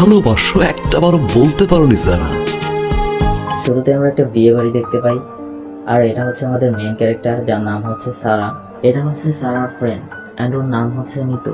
ভালোবাসো, একটা বারো বলতে পারো নি সারা শুরুতে আমরা একটা বিয়ে বাড়ি দেখতে পাই, আর এটা হচ্ছে আমাদের মেন ক্যারেক্টার যার নাম হচ্ছে সারা। এটা হচ্ছে সারার ফ্রেন্ড অ্যান্ড ওর নাম হচ্ছে মিতু।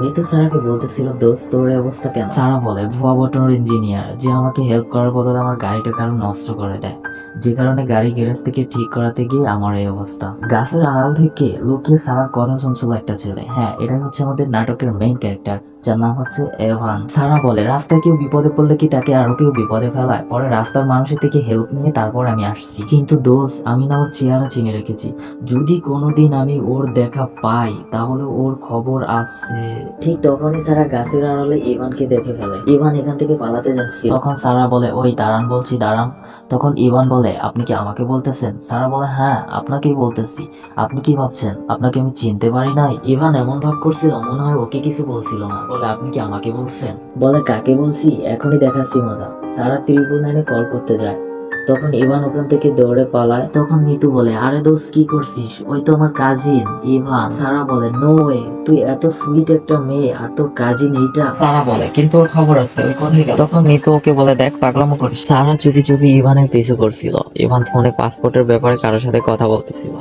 মিতু সারাকে বলতেছিল, দোস্ত, তোর অবস্থা কেন? সারা বলে, ভুয়া বটনের ইঞ্জিনিয়ার যে আমাকে হেল্প করার বদলে আমার গাড়িটা কারণ নষ্ট করে দেয়। যে কারণে গাড়ি গ্যারেজ থেকে ঠিক করাতে গিয়ে আমার এই অবস্থা। গাছের আড়াল থেকে লুকিয়ে সারার কথা শুনছিল একটা ছেলে। হ্যাঁ এটাই হচ্ছে আমাদের নাটকের মেইন ক্যারেক্টার যার নাম হচ্ছে এভান সারা বলে, রাস্তায় কেউ বিপদে পড়লে কি তাকে আরও কেউ বিপদে ফেলায়? পরে রাস্তার মানুষের থেকে হেল্প নিয়ে তারপর আমি আসছি। কিন্তু দোষ আমি না ওর চেহারা চিনে রেখেছি। যদি কোনোদিন আমি ওর দেখা পাই, তাহলে ওর খবর আছে। ঠিক তখনই সারা গাছের আড়ালে ইভানকে দেখে ফেলে। ইভান এখান থেকে পালাতে যাচ্ছে। তখন সারা বলে, ওই, দাঁড়ান বলছি, দাঁড়ান। তখন ইভান বলে, আপনি কি আমাকে বলতেছেন? সারা বলে হ্যাঁ আপনাকেই বলতেছি। আপনি কি ভাবছেন? আপনাকে আমি চিনতে পারি নাই। ইভান এমন ভাব করছিল, মনে হয় ওকে কিছু বলছিল না। বলে, আপনি কি আমাকে বলছেন? বলে, কাকে বলছি? এখনই দেখাচ্ছি মজা। সারা ত্রিপুল নাইনে কল করতে যায়। তখন ইভান ওখান থেকে দৌড়ে পালায়, তখন মিতু বলে, আরে দোস্ত, কি করছিস? ওই তো আমার কাজিন ইভান। সারা বলে নো ওয়ে তুই এত সুইট একটা মেয়ে আর তোর কাজিন এইটা? সারা বলে, কিন্তু ওর খবর আছে, ওই কোথায় গেল। তখন মিতু ওকে বলে, দেখ, পাগলামো করিস। সারা চুপি চুপি ইভানের পিছু করছিল। ইভান ফোনে পাসপোর্টের ব্যাপারে কারোর সাথে কথা বলতেছিল।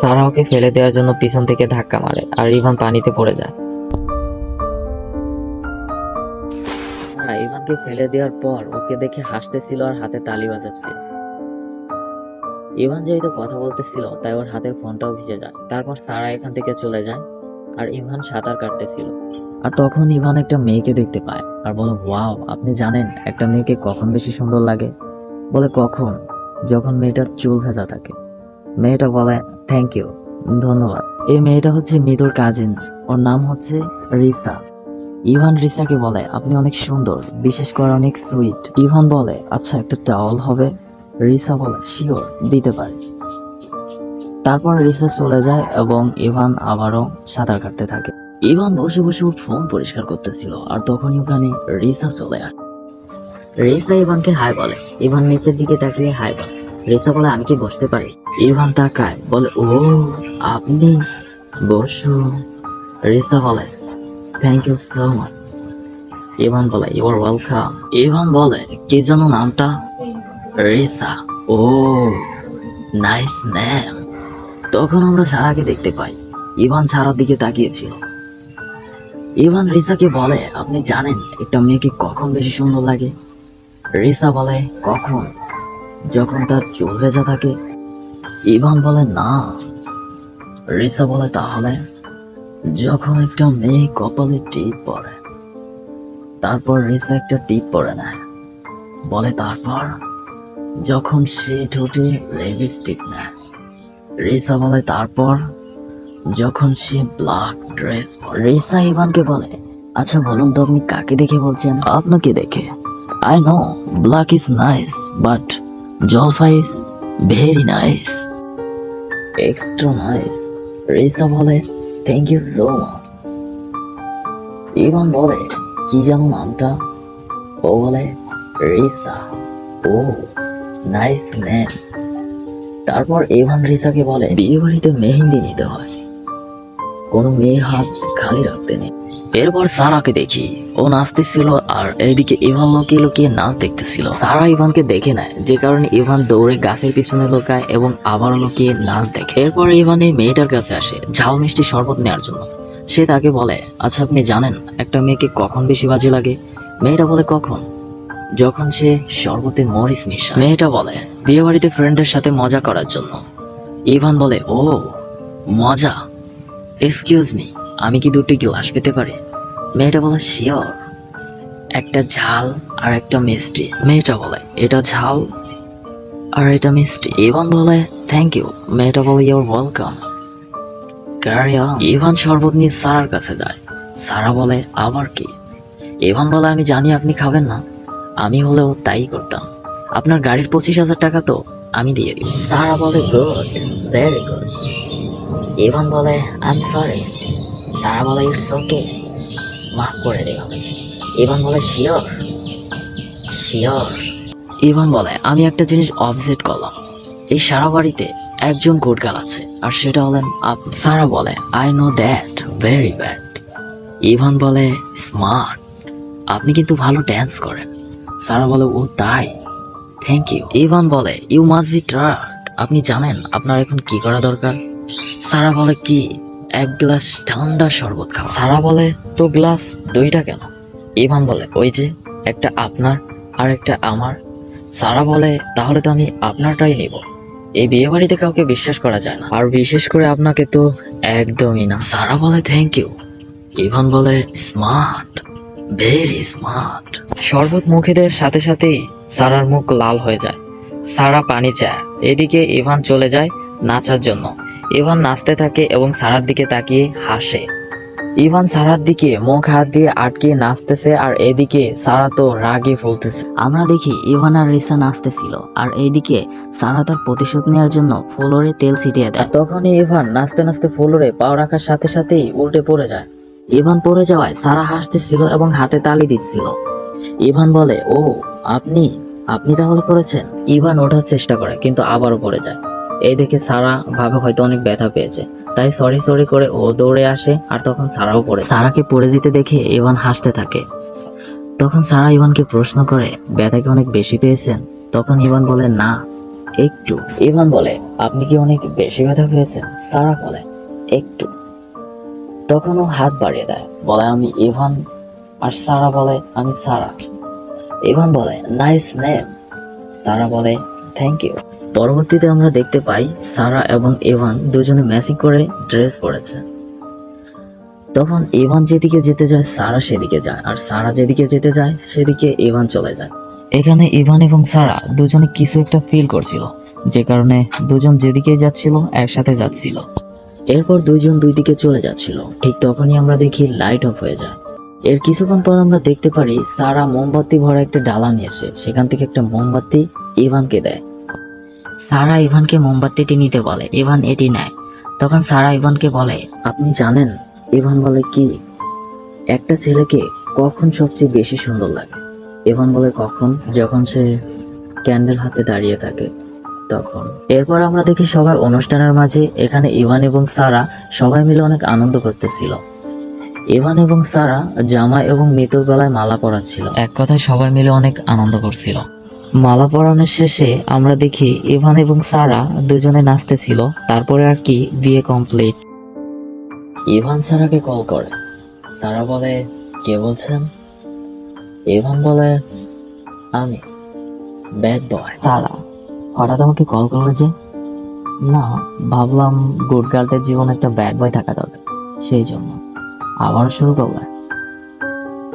সারা ওকে ফেলে দেওয়ার জন্য পিছন থেকে ধাক্কা মারে, আর ইভান পানিতে পড়ে যায়। সারা ইভানকে ফেলে দেওয়ার পর ওকে দেখে হাসতেছিল আর হাতে তালি বাজাচ্ছিল ইভান যেহেতু কথা বলতেছিল, তাই ওর হাতের ফোনটাও ভিজে যায়। তারপর সারা এখান থেকে চলে যায় আর ইভান সাঁতার কাটতেছিল। আর তখন ইভান একটা মেয়েকে দেখতে পায় আর বলে, ওয়াও, আপনি জানেন, একটা মেয়েকে কখন বেশি সুন্দর লাগে? বলে, কখন? যখন মেয়েটার চুল ভেজা থাকে। মেয়েটা বলে থ্যাংক ইউ ধন্যবাদ। এই মেয়েটা হচ্ছে মৃদুর কাজিন ওর নাম হচ্ছে রিসা। ইভান রিসাকে বলে, আপনি অনেক সুন্দর, বিশেষ করে অনেক সুইট। ইভান বলে আচ্ছা একটা টাওয়াল হবে? রিসা বলে, শিওর, দিতে পারি। তারপর রিসা চলে যায় এবং ইভান আবারও সাঁতার কাটতে থাকে। ইভান বসে বসে ওর ফোন পরিষ্কার করতেছিল আর তখনই ওখানে রিসা চলে আসে রিসা ইভানকে হাই বলে, ইভান নিচের দিকে তাকিয়ে হাই বলে। রিসা বলে, আমি কি বসতে পারি? ইভান তাকায়, বলে, ও, আপনি বসো রিসা বলে thank you so much Ivan বলে ইউর ওয়েলকাম ইভান বলে, কি যেন নামটা? রিসা ও নাইস নেম তখন আমরা সারাকে দেখতে পাই। ইভান সারার দিকে তাকিয়েছিল। ইভান রিসাকে বলে, আপনি জানেন, একটা মেয়েকে কখন বেশি সুন্দর লাগে? রিসা বলে, কখন? যখন তার চুল ভেজা থাকে। ইভান বলে, না। রিসা বলে, তাহলে? যখন একটা মেয়ে কপালে টিপ পরে তারপর রিসা একটা টিপ পরে নেয়। বলে তারপর, যখন সে ঠোঁটে লিপস্টিক নেয়, রিসা বলে তারপর, যখন সে ব্ল্যাক ড্রেস রিসা ইভানকে বলে আচ্ছা বলুন তো আপনি কাকে দেখে বলছেন? আপনাকে দেখে। I know black is nice but জলফা is very nice extra nice Risa বলে thank you so much Ivan বলে কি যেন নামটা ও বলে রিসা ও নাইস নেম তারপর ইভান রিসাকে বলে বিয়ে বাড়িতে মেহেন্দি নিতে হয় কোনো মেয়ের হাত খালি রাখতে নেই এরপর সারাকে দেখি। ও নাচতেছিল আর এইদিকে ইভান লুকিয়ে লুকিয়ে নাচ দেখতেছিল। সারা ইভানকে দেখে নেয়, যে কারণে ইভান দৌড়ে গাছের পিছনে লুকায় এবং আবারও লুকিয়ে নাচ দেখে। এরপর ইভান এই মেয়েটার কাছে আসে, ঝাল মিষ্টি শরবত নেওয়ার জন্য। সে তাকে বলে আচ্ছা আপনি জানেন, একটা মেয়েকে কখন বেশি বাজে লাগে? মেয়েটা বলে, কখন? যখন সে শরবতে মরিচ মিশা মেয়েটা বলে বিয়ে বাড়িতে ফ্রেন্ডদের সাথে মজা করার জন্য। ইভান বলে, ও, মজা? এক্সকিউজ মি আমি কি দুটি গ্লাস পেতে পারি? মেয়েটা বলে, শিওর। একটা ঝাল আর একটা মিষ্টি। মেয়েটা বলে, এটা ঝাল আর এটা মিষ্টি। ইভান বলে থ্যাংক ইউ মেয়েটা বলে ইউর ওয়েলকাম ইভান শরবত নিয়ে সারার কাছে যায়। সারা বলে, আবার কি? ইভান বলে, আমি জানি আপনি খাবেন না। আমি হলেও তাই করতাম। আপনার গাড়ির পঁচিশ হাজার টাকা তো আমি দিয়ে দিই। সারা বলে গুড ভেরি গুড ইভান বলে আই এম সরি সারা বলে ইটস ওকে মাফ করে দিও ইভান বলে, শিওর শিওর। ইভান বলে, আমি একটা জিনিস অবজেক্ট করলাম। এই সারা বাড়িতে একজন গুডগাল আছে, আর সেটা হলেন আপনি। সারা বলে I know that very bad Ivan বলে স্মার্ট আপনি কিন্তু ভালো ড্যান্স করেন। সারা বলে, ও তাই। থ্যাংক ইউ ইভান বলে ইউ মাস্ট বি ট্রার্ড আপনি জানেন আপনার এখন কি করা দরকার? সারা বলে, কি? এক গ্লাস ঠান্ডা শরবত খাওয়া। সারা বলে তো গ্লাস দুইটা কেন? ইভান বলে, ওই যে, একটা আপনার আর একটা আমার। সারা বলে, তাহলে তো আমি আপনারটাই নিব। এই বিয়ে বাড়িতে কাউকে বিশ্বাস করা যায় না। আর বিশেষ করে আপনাকে তো একদমই না। সারা বলে থ্যাংক ইউ ইভান বলে স্মার্ট ভেরি স্মার্ট শরবত মুখে দেওয়ার সাথে সাথেই সারার মুখ লাল হয়ে যায়। সারা পানি চায়। এদিকে ইভান চলে যায় নাচার জন্য। ইভান নাচতে থাকে এবং সারার দিকে তাকিয়ে হাসে। ইভান সারার দিকে মুখ হাত দিয়ে আটকে নাচতেছে আর এদিকে সারা তো রাগে ফুলতেছে। আমরা দেখি ইভান আর রিসা নাচতেছিল আর এইদিকে সারা তার প্রতিশোধ নেওয়ার জন্য ফ্লোরে তেল ছিটিয়ে দেয়। তখনই ইভান নাচতে নাচতে ফ্লোরে পাও রাখার সাথে সাথেই উল্টে পড়ে যায়। ইভান পড়ে যাওয়ায় সারা হাসতেছিল এবং হাতে তালি দিচ্ছিল। ইভান বলে, ও, আপনি আপনি তাহলে করেছেন? ইভান ওঠার চেষ্টা করে, কিন্তু আবারও পড়ে যায়। এই দেখে সারা ভাবে হয়তো অনেক ব্যথা পেয়েছে। তাই সরি সরি করে ও দৌড়ে আসে আর তখন সারাও পড়ে। সারাকে পড়ে যেতে দেখে ইভান হাসতে থাকে। তখন সারা ইভানকে প্রশ্ন করে ব্যথা কি অনেক বেশি পেয়েছেন? তখন ইভান বলে, না, একটু। ইভান বলে, আপনি কি অনেক বেশি ব্যথা পেয়েছেন? সারা বলে, একটু। তখন ও হাত বাড়িয়ে দেয়, বলে, আমি ইভান। আর সারা বলে, আমি সারা ইভান বলে, নাইস নেম সারা বলে, থ্যাংক ইউ। পরবর্তীতে আমরা দেখতে পাই সারা এবং ইভান দুজনে ম্যাচিং করে ড্রেস পরেছে। তখন এভান যেদিকে যেতে যায়, সারা সেদিকে যায়। আর সারা যেদিকে যেতে যায়, সেদিকে এভান চলে যায়। এখানে ইভান এবং সারা দুজনে কিছু একটা ফিল করছিল। যে কারণে দুজন যেদিকে যাচ্ছিল, একসাথে যাচ্ছিল। এরপর দুইজন দুই দিকে চলে যাচ্ছিল। ঠিক তখনই আমরা দেখি লাইট অফ হয়ে যায়। এর কিছুক্ষণ পর আমরা দেখতে পারি সারা মোমবাতি ভরা একটা ডালা নিয়ে এসে, সেখান থেকে একটা মোমবাতি ইভানকে দেয়। সারা ইভানকে মোমবাতিটি নিতে বলে ইভান এটি নেয়। তখন সারা ইভানকে বলে আপনি জানেন ইভান বলে কি? একটা ছেলেকে কখন সবচেয়ে বেশি সুন্দর লাগে? ইভান বলে কখন? যখন সে ক্যান্ডেল হাতে দাঁড়িয়ে থাকে তখন। এরপর আমরা দেখি সবাই অনুষ্ঠানের মাঝে এখানে ইভান এবং সারা সবাই মিলে অনেক আনন্দ করতেছিল। ইভান এবং সারা জামা এবং মিতুর গলায় মালা পরাচ্ছিল। এক কথায় সবাই মিলে অনেক আনন্দ করছিল। মালা পরানোর শেষে আমরা দেখি ইভান এবং সারা দুজনে নাচতেছিল। তারপরে আর কি বিয়ে কমপ্লিট ইভান সারাকে কল করে। সারা বলে কে বলছেন? ইভান বলে আমি ব্যাড বয় সারা হঠাৎ আমাকে কল করল যে না ভাবলাম গুড গার্লদের জীবন একটা ব্যাড বয় থাকা দরকার সেই জন্য। আবার শুরু করলে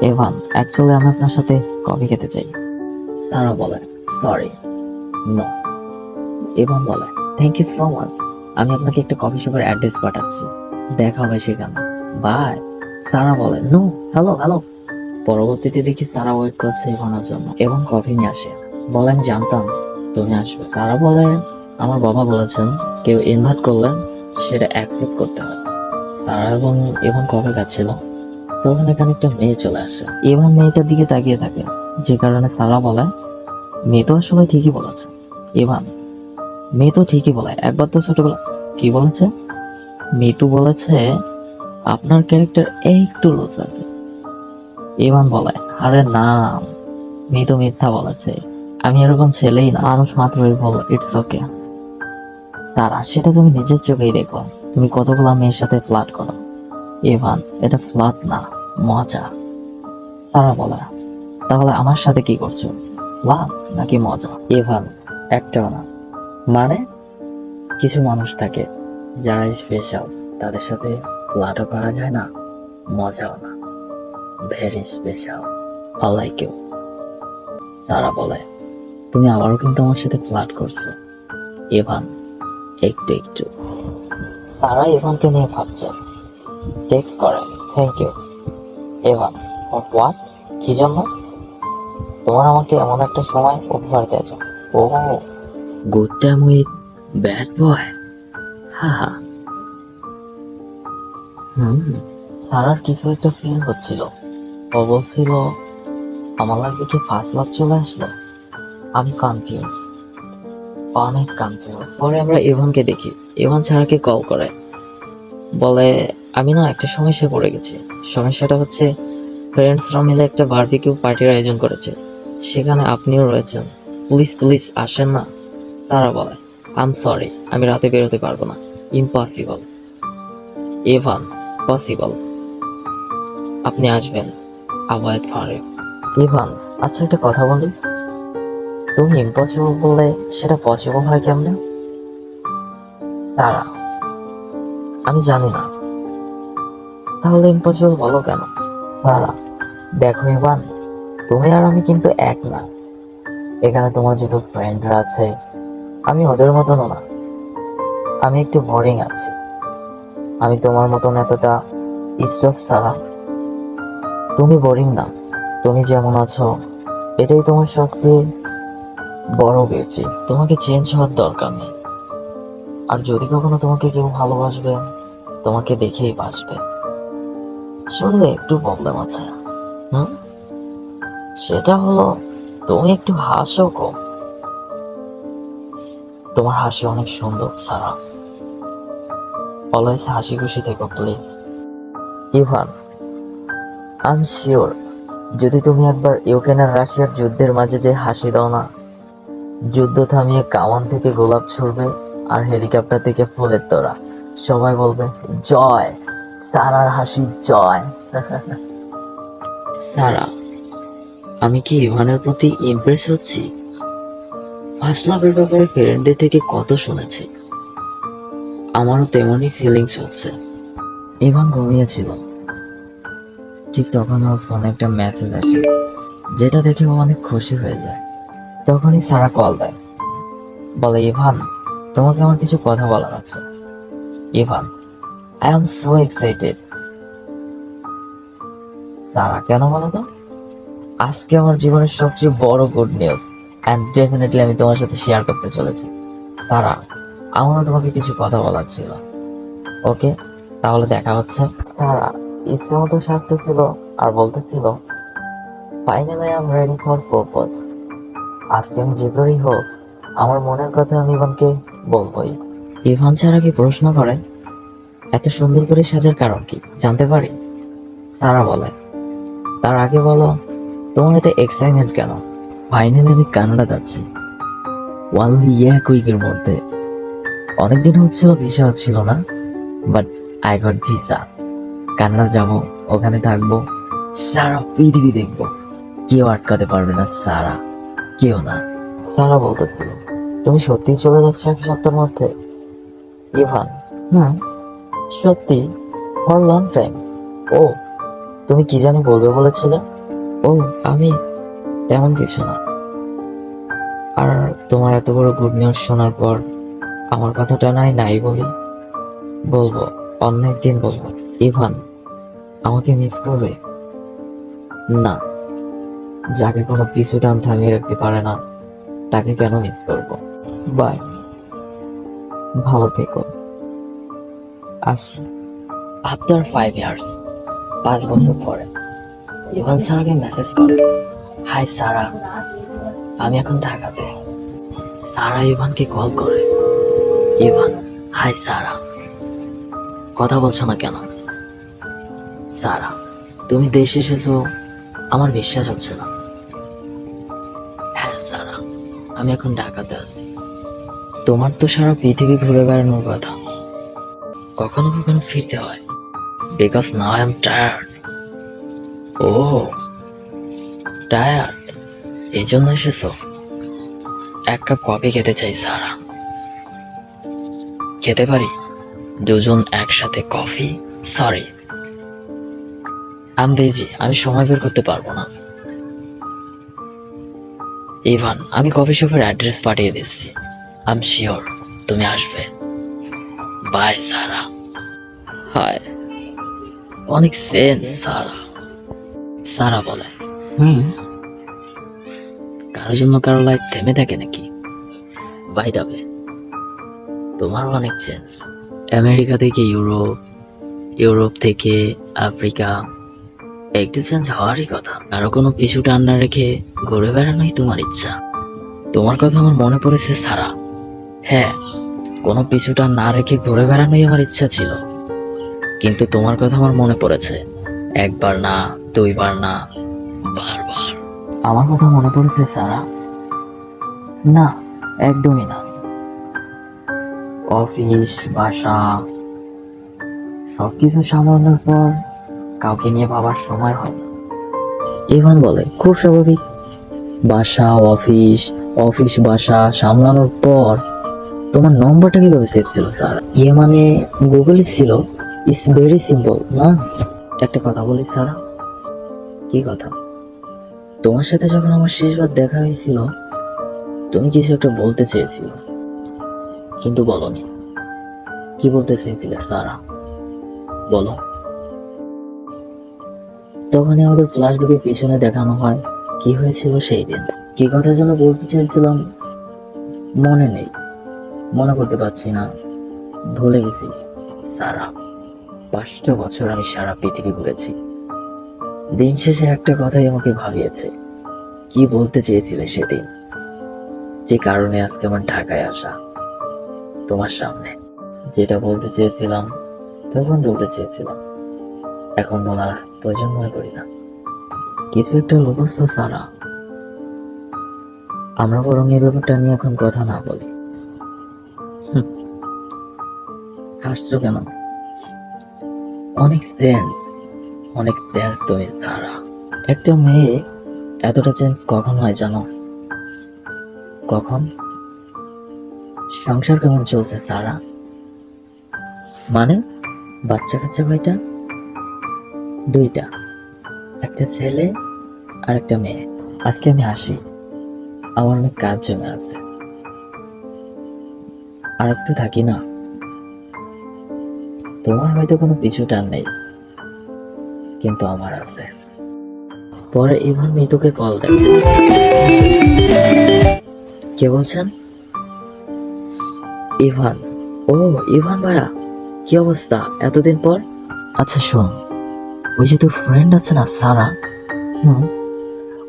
এভান অ্যাকচুয়ালি আমি আপনার সাথে কফি খেতে চাই। সারা বলে সরি নো এভান বলে থ্যাংক ইউ সো মাচ আমি আপনাকে একটা কফি শপের অ্যাড্রেস পাঠাচ্ছি, দেখা হবে সেখানে। বাই সারা বলে নো হ্যালো হ্যালো পরবর্তীতে দেখি সারা ওয়েট করছে ইভানের জন্য এবং কফি নিয়ে আসে। বলেন, জানতাম তুমি আসবে। সারা বলে, আমার বাবা বলেছেন, কেউ ইনভাইট করলে সেটা অ্যাকসেপ্ট করতে হয়। সারা এবং এবং কফি খাচ্ছিল। তখন এখানে একটা মেয়ে চলে আসে। ইভান মেয়েটার দিকে তাকিয়ে থাকে। যে কারণে সারা বলে, মেয়ে তো আসলে ঠিকই বলেছে। ইভান, মেয়ে তো ঠিকই বলে। একবার তো ছোটবেলা কি বলেছে? মিতু বলেছে, আপনার ক্যারেক্টার একটু লুজ আছে। ইভান বলে, আরে না, মিতু মিথ্যা বলেছে। আমি এরকম ছেলেই না, মানুষ মাত্রই বল ইটস ওকে সারা, সেটা তুমি নিজের চোখেই দেখো। তুমি কতগুলো মেয়ের সাথে ফ্লার্ট করো? ইভান, এটা ফ্লাট না, মজা। সারা বলা তাহলে আমার সাথে কি করছ? ফ্লার্ট নাকি মজা? ইভান, একটাও না। মানে? কিছু মানুষ থাকে যারা স্পেশাল তাদের সাথে ফ্লাটও করা যায় না, মজাও না। ভেরি স্পেশাল আই কেউ সারা বলে, তুমি আবারও কিন্তু আমার সাথে ফ্লাট করছ। ইভান, একটু একটু। সারা ইভানকে নিয়ে ভাবছে। টেক্সট করে থ্যাংক ইউ ইভান হোয়াট কি জন্য তোমার আমাকে এমন একটা সময় উপহার দিয়েছ। Oh good with bad boy হা হা হুম, সারার কিছু একটা ফিল হচ্ছিল। ও বলছিল, আমার লাগবে কি ফার্স্ট লাভ চলে আসলো? আমি কনফিউজ অনেক কনফিউজ পরে আমরা ইভানকে দেখি। ইভান সারাকে কল করে? বলে আমি না একটা সমস্যা পড়ে গেছি। সমস্যাটা হচ্ছে ফ্রেন্ডসরা মিলে একটা বারবিকিউ পার্টির আয়োজন করেছে। সেখানে আপনিও রয়েছেন। প্লিজ প্লিজ আসেন না। সারা বলে আম সরি আমি রাতে বেরোতে পারব না। ইম্পসিবল এভান পসিবল আপনি আসবেন। অ্যাভয়েড ফর ইভান আচ্ছা একটা কথা বলি তুমি ইম্পসিবল বললে সেটা পসিবল হয় কেমন? সারা, আমি জানি না। তাহলে ইম্পসিবল বলো কেন? সারা, দেখো ইভান তুমি আর আমি কিন্তু এক না। এখানে তোমার যত ফ্রেন্ডরা আছে, আমি ওদের মতনও না। আমি একটু বোরিং আছি। আমি তোমার মতন এতটা স্টপ সারা। তুমি বোরিং না, তুমি যেমন আছো, এটাই তোমার সবচেয়ে বড় বিউটি তোমাকে চেঞ্জ হওয়ার দরকার নেই। আর যদি কখনো তোমাকে কেউ ভালোবাসবে, তোমাকে দেখেই বাসবে। শুধু একটু প্রবলেম আছে। হুম? সেটা হলো, তুমি একটু হাসো কম। তোমার হাসি অনেক সুন্দর, সারা। অলওয়েজ হাসি খুশি থেকো, please. Ivan I am sure যদি তুমি একবার ইউক্রেন আর রাশিয়ার যুদ্ধের মাঝে যে হাসি দাও না, যুদ্ধ থামিয়ে কামান থেকে গোলাপ ছুড়বে আর হেলিকপ্টার থেকে ফুলের তোরা সবাই বলবে, জয়! সারার হাসি জয়। সারা আমি কি ইভানের প্রতি ইমপ্রেস হচ্ছি? ফার্স্ট লাভের ব্যাপারে ফ্রেন্ডদের থেকে কত শুনেছি। আমারও তেমনই ফিলিংস হচ্ছে। ইভান ঘুমিয়েছিল। ঠিক তখন ওর ফোনে একটা মেসেজ আসে যেটা দেখে ও অনেক খুশি হয়ে যায়। তখনই সারা কল দেয়। বলে ইভান তোমাকে আমার কিছু কথা বলার আছে। Ivan I am so excited Sara কেন বলো আজকে আমার জীবনের সবচেয়ে বড় গুড নিউজ অ্যান্ড ডেফিনেটলি আমি তোমার সাথে শেয়ার করতে চলেছি। সারা, আমারও তোমাকে কিছু কথা বলার ছিল। ওকে তাহলে দেখা হচ্ছে। সারা, ইচ্ছে মতো সাজতেছিল আর বলতেছিল finally I am ready for propose আজকে আমি যে করেই হোক, আমার মনের কথা আমি ইভানকে বলবোই। ইভান ছাড়া কি প্রশ্ন করে? এত সুন্দর করে সাজার কারণ কি? জানতে পারি? সারা বলে। তার আগে বলো, তোমার এতে এক্সাইটমেন্ট কেন? ফাইনালি আমি কানাডা যাচ্ছি। ওয়ানলি এক উইকের মধ্যে। অনেকদিন হচ্ছিল ভিসা হচ্ছিল না but I got visa Canada যাব, ওখানে থাকব, সারা পৃথিবী দেখব। কেউ আটকাতে পারবে না সারা। কেউ না। সারা বলতেছিল। তুমি সত্যি চলে যাচ্ছ এক সপ্তাহের মধ্যে? ইভান। হুম। সত্যি? ফর লং টাইম ও, তুমি কি জানি বলবে বলেছিলে? ও, আমি তেমন কিছু না। আর তোমার এত বড় গুড নিউজ শোনার পর আমার কথাটা নাই নাই বলি। বলব অন্য একদিন বলব। ইভান, আমাকে মিস করবে? না। যাকে কোনো পিছু টান থামিয়ে রাখতে পারে না, তাকে কেন মিস করব? বাই ভালো থেকো। আসি। আফটার ফাইভ ইয়ার্স পাঁচ বছর পরে, ইভান স্যারকে মেসেজ করে, হাই সারা, আমি এখন ঢাকাতে। সারা ইভানকে কল করে, ইভান, হাই সারা। কথা বলছো না কেন? সারা, তুমি দেশে এসেছ, আমার বিশ্বাস হচ্ছে না। হ্যাঁ সারা, আমি এখন ঢাকাতে আছি। তোমার তো সারা পৃথিবী ঘুরে বেড়ানোর কথা। কখনো কখনো ফিরতে হয়। Because now I am tired oh tired এই জন্য এসেছ। এক কাপ কফি খেতে চাই, সারা। খেতে পারি? দুজন একসাথে কফি সরি আম বেজি আমি সময় বের করতে পারব না। ইভান আমি কফি শপের অ্যাড্রেস পাঠিয়ে দিচ্ছি। আম শিওর তুমি আসবে। বাই সারা হায় অনেক সেন্স সারা সারা বলে, হুম? কারোর জন্য কারও লাইফ থেমে থাকে নাকি? বাই দাবে তোমারও অনেক চেঞ্জ আমেরিকা থেকে ইউরোপ ইউরোপ থেকে আফ্রিকা একটু চেঞ্জ হওয়ারই কথা। কারও কোনো পিছু টান না রেখে ঘুরে বেড়ানোই তোমার ইচ্ছা। তোমার কথা আমার মনে পড়েছে সারা হ্যাঁ কোনো পিছু টান না রেখে ঘুরে বেড়ানোই আমার ইচ্ছা ছিল। কিন্তু তোমার কথা আমার মনে পড়েছে। একবার না, দুইবার না, বারবার। আমার কথা মনে পড়েছে, সারা? না, একদমই না। অফিস, বাসা, সবকিছু সামলানোর পর কাউকে নিয়ে ভাবার সময় হয় ইভান বলে, খুব স্বাভাবিক। বাসা, অফিস অফিস, বাসা সামলানোর পর তোমার নম্বরটা কীভাবে সেভ ছিল স্যার ইয়ে মানে গুগলে ছিল ইটস ভেরি সিম্পল না? একটা কথা বলি স্যার কি কথা? তোমার সাথে যখন আমার শেষবার দেখা হয়েছিল, তুমি কিছু একটা বলতে চেয়েছিল। কিন্তু বলনি। কি বলতে চেয়েছিলে সারা বলো। তখনই আমাদের ফ্ল্যাশব্যাকের পিছনে দেখানো হয়, কি হয়েছিল সেই দিন। কি কথা যেন বলতে চেয়েছিলাম, মনে নেই। মনে করতে পারছি না। ভুলে গেছি। সারা পাঁচটা বছর আমি সারা পৃথিবী ঘুরেছি। দিন শেষে একটা কথাই আমাকে ভাবিয়েছে। কি বলতে চেয়েছিলে সেদিন? যে কারণে আজকে আমার ঢাকায় আসা। তোমার সামনে। যেটা বলতে চেয়েছিলাম, তখন বলতে চেয়েছিলাম। এখন বলার প্রয়োজন মনে করি না। কিছু একটা অবস্থা সারা। আমরা বরং এই ব্যাপারটা নিয়ে এখন কথা না বলি। হাসছো কেন? অনেক সেন্স অনেক সেন্স তুমি সারা। একটা মেয়ে এতটা চেঞ্জ কখন হয় জানো? কখন? সংসার কেমন চলছে সারা? মানে বাচ্চা কাচ্চা কয়টা? দুইটা। একটা ছেলে আর একটা মেয়ে। আজকে আমি আসি আমার অনেক কাজ জমে আছে। আর একটু থাকি না? তোমার হয়তো কোনো পিছু টান নেই। কিন্তু আমার আছে। পরে ইভান মিতুকে কল দেয়। কে বলছেন? ইভান। ও, ইভান ভাইয়া, কি অবস্থা? এতদিন পর? আচ্ছা শোন। ওই যে তোর ফ্রেন্ড আছে না, সারা? হুম?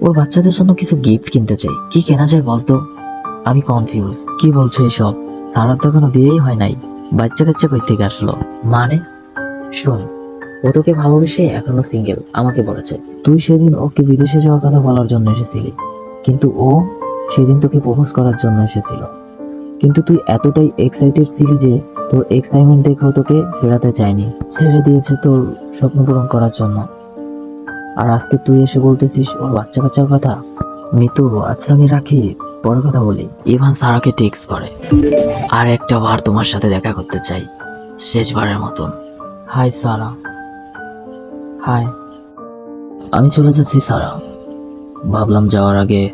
ওর বাচ্চাদের জন্য কিছু গিফট কিনতে চাই। কি কেনা যায় বলতো? আমি কনফিউজ কি বলছো এসব? সারার তো কোনো বিয়েই হয় নাই। বাচ্চা কাচ্চা কই থেকে আসলো? মানে? শোন, ও তোকে ভালোবেসে এখনও সিঙ্গেল আমাকে বলেছে। তুই সেদিন ওকে বিদেশে যাওয়ার কথা বলার জন্য এসেছিলি, কিন্তু ও সেদিন তোকে প্রপোজ করার জন্য এসেছিল। কিন্তু তুই এতটাই এক্সাইটেড ছিলি যে তোর এক্সাইটমেন্ট দেখেও তোকে ফেরাতে চায়নি। ছেড়ে দিয়েছে তোর স্বপ্ন পূরণ করার জন্য। আর আজকে তুই এসে বলতেছিস ওর বাচ্চা কাচ্চার কথা? মিতু আচ্ছা আমি রাখি। পরে কথা বলি। ইভান সারাকে টেক্সট করে। আর একটা বার তোমার সাথে দেখা করতে চাই। শেষবারের মতন। হাই সারা। হাই। আমি চলে যাচ্ছি সারা। ভাবলাম যাওয়ার আগে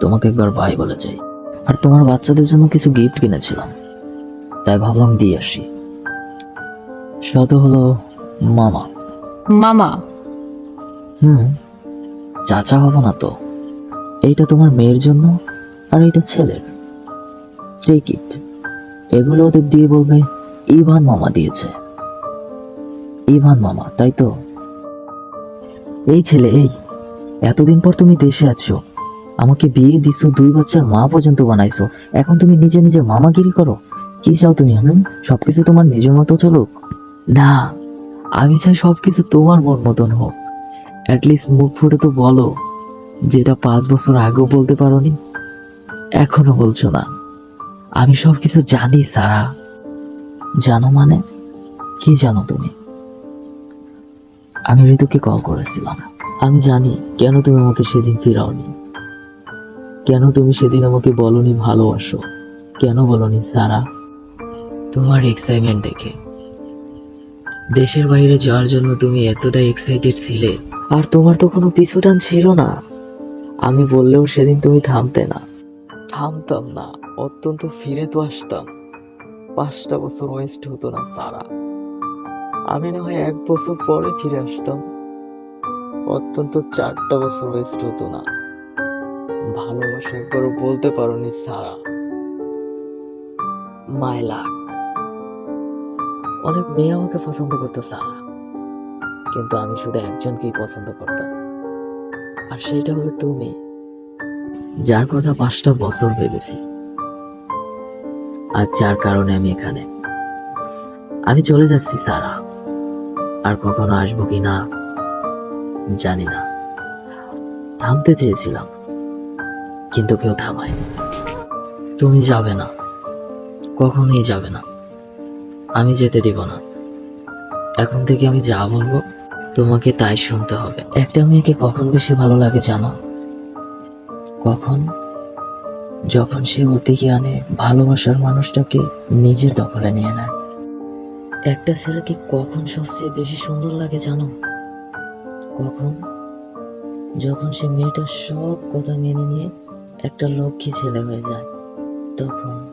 তোমাকে একবার বাই বলে যাই। আর তোমার বাচ্চাদের জন্য কিছু গিফট কিনেছিলাম। তাই ভাবলাম দিয়ে আসি। শত হলো মামা। মামা। হুম চাচা হব না তো। এইটা তোমার মেয়ের জন্য আর এইটা ছেলের। টেক ইট এগুলো ওদের দিয়ে বলবে, ইভান মামা দিয়েছে। ইভান মামা, তাই তো? এই ছেলে, এই, এতদিন পর তুমি দেশে আছো। আমাকে বিয়ে দিছো, দুই বাচ্চার মা পর্যন্ত বানাইছো। এখন তুমি নিজে নিজে মামাগিরি করো। কি চাও তুমি, হুম? সবকিছু তোমার নিজের মতো চলুক। না, আমি চাই সবকিছু তোমার মন মতন হোক। অ্যাটলিস্ট মুখ ফুটে তো বলো। যেটা পাঁচ বছর আগেও বলতে পারোনি, এখনও বলছো না। আমি সব কিছু জানি, সারা। জানো মানে? কি জানো তুমি? আমি ঋতুকে কল করেছিলাম। আমি জানি কেন তুমি আমাকে সেদিন ফিরাওনি। কেন তুমি সেদিন আমাকে বলনি ভালোবাসো? কেন বলনি, সারা? তোমার এক্সাইটমেন্ট দেখে। দেশের বাইরে যাওয়ার জন্য তুমি এতটাই এক্সাইটেড ছিলে, আর তোমার তো কোনো পিছুটান ছিল না। আমি বললেও সেদিন তুমি থামতে না। থামতাম না, অত্যন্ত ফিরে তো আসতাম। পাঁচটা বছর ওয়েস্ট হতো না সারা। আমি না হয় এক বছর পরে ফিরে আসতাম। অত্যন্ত চারটা বছর ওয়েস্ট হতো না। ভালোবাসা একবারও বলতে পারোনি সারা। মাই লাক অনেক মেয়ে আমাকে পছন্দ করতো সারা। কিন্তু আমি শুধু একজনকেই পছন্দ করতাম। আর সেইটা হলো তুমি। যার কথা পাঁচটা বছর ভেবেছি। আর যার কারণে আমি এখানে। আমি চলে যাচ্ছি, সারা। আর কখনো আসব কি না, জানি না। থামতে চেয়েছিলাম, কিন্তু কেউ থামায়নি। তুমি যাবে না, কখনোই যাবে না। আমি যেতে দিব না। এখন থেকে আমি যা বলব তোমাকে তাই শুনতে হবে। একটা মেয়েকে কখন বেশি ভালো লাগে জানো? কখন? যখন সে অতি জ্ঞানে ভালোবাসার মানুষটাকে নিজের দখলে নিয়ে নেয়। একটা ছেলেকে কখন সবচেয়ে বেশি সুন্দর লাগে জানো? কখন? যখন সে মেয়েটার সব কথা মেনে নিয়ে একটা লক্ষ্মী ছেলে হয়ে যায়, তখন।